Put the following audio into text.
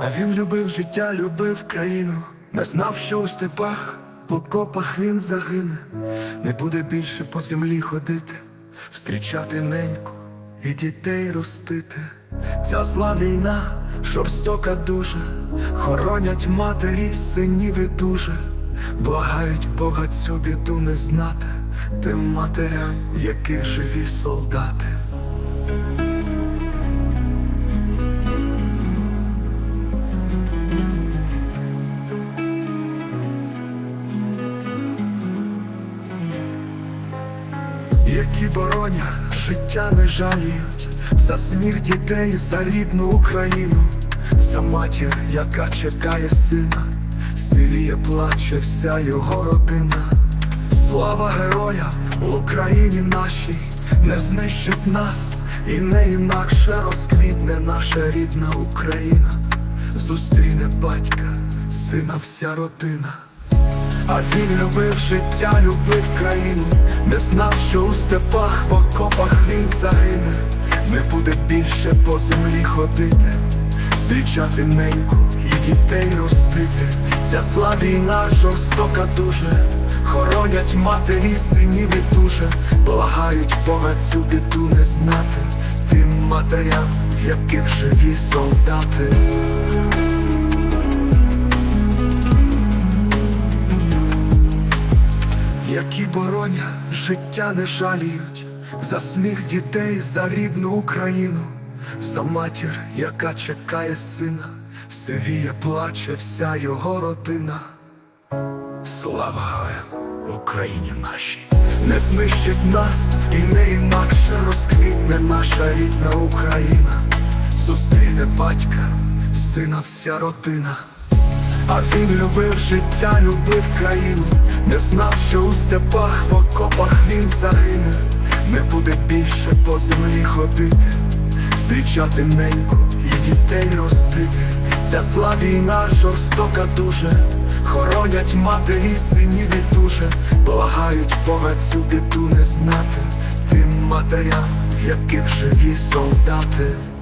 А він любив життя, любив країну, не знав, що у степах, по копах він загине, не буде більше по землі ходити, встрічати неньку і дітей ростити. Ця зла війна, жорстока дуже, хоронять матері, синів і дуже, благають Бога цю біду не знати, тим матерям, в яких живі солдати. Які бороня життя не жаліють, за сміх дітей, за рідну Україну, за матір, яка чекає сина, сивіє плаче вся його родина. Слава героям в Україні нашій, не знищить нас і не інакше розквітне наша рідна Україна, зустріне батька, сина вся родина. А він любив життя, любив країну, не знав, що у степах, в окопах він загине, не буде більше по землі ходити, зустрічати неньку і дітей ростити. Ця зла війна жорстока дуже, хоронять матері, синів і дуже, благають Бога цю біду не знати, тим матерям, яких живі солдати. Які бороня життя не жаліють, за сміх дітей, за рідну Україну, за матір, яка чекає сина, сивіє плаче вся його родина. Слава героям Україні нашій, не знищить нас і не інакше розквітне наша рідна Україна, зустріне батька, сина вся родина. А він любив життя, любив країну, знав, що у степах, в окопах він загине, не буде більше по землі ходити, зустрічати неньку і дітей ростити. Ця зла війна жорстока дуже, хоронять матері, синів і дуже, благають Бога цю біду не знати, тим матерям, яких живі солдати.